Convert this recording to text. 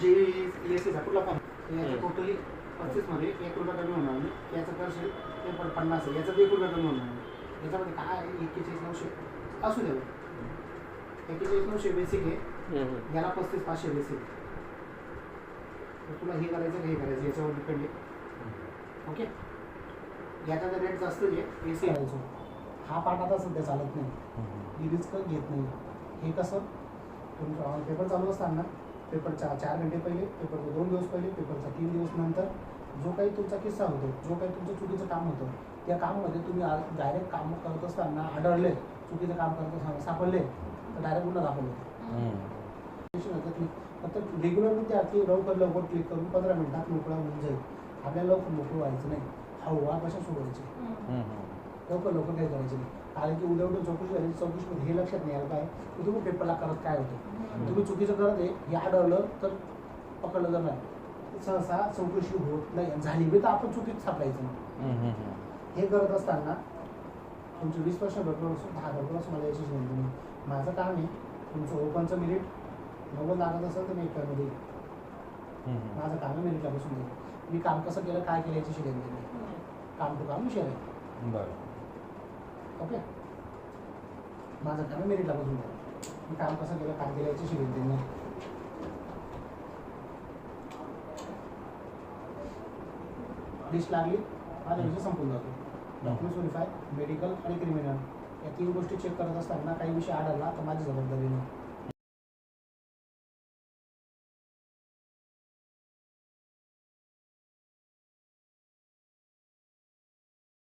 जे एस चा कुठला पण. टोटली पस्तीसमध्ये एक रुपया कमी होणार नाही. याचं करशील ते पण पन्नास आहे. याचं एक रुपया कमी होणार नाही. याच्यामध्ये काय? एक्केचाळीस नऊशे. असू द्या एक्केचाळीस नऊशे बेसिक आहे. याला पस्तीस पाचशे बेसिक तुला हे करायचं का? हे करायचं याच्यावर डिपेंड आहे. ओके याचा जर रेट जास्त आहे ए सी करायचो. हा पार्ट आता सध्या चालत नाही. ही रिस्क घेत नाही. हे कसं? तुमचं पेपर चालू असताना पेपरच्या चार घंटे पहिले पेपरचे दोन दिवस पहिले पेपरचा तीन दिवस नंतर जो काही तुमचा किस्सा होतो जो काही तुमचं चुकीचं काम होतं त्या काममध्ये तुम्ही डायरेक्ट काम करत असताना आढळले चुकीचं काम करत असताना सापडले तर डायरेक्ट गुन्हा दाखल होतो. फक्त रेग्युलर विद्यार्थी लवकर लवकर क्लिक करून पंधरा मिनिटात मोकळा होऊन जाईल. आपल्याला लवकर मोकळं व्हायचं नाही. हवा कशा सोडायचे लवकर लवकर काही करायचं नाही. कारण की उद्या उद्या चौकशी झाली चौकशीमध्ये हे लक्षात नाही आलं काय की तुम्ही पेपरला करत काय होतं? तुम्ही चुकीचं करत आहे हे आढळलं तर पकडलं जाणार सहसा चौकशी होत नाही झाली बी तर आपण चुकीत सापडायचं नाही. हे करत असताना तुमचे वीस वर्ष भरपूर असो दहा भरपूर असो मला याची तुम्ही माझं काम आहे तुमचं ओपनचं मिनिट नव्वद लागत असेल तर मी एकमध्ये माझं काम आहे मेरिटला बसून मी काम कसं केलं काय केलं याची शिकवण दिली काम टू काम विषय आहे बरं. ओके माझं काम मेरिटला बसून जाईल मी काम कसं केलं काय केलं याची शिकवण दिली लिस्ट लागली. माझा विषय संपून जातो. डॉक्युमेंट्स व्हेरीफाय मेडिकल आणि क्रिमिनल या तीन गोष्टी चेक करत असताना काही विषय आढळला तर माझी जबाबदारी नाही.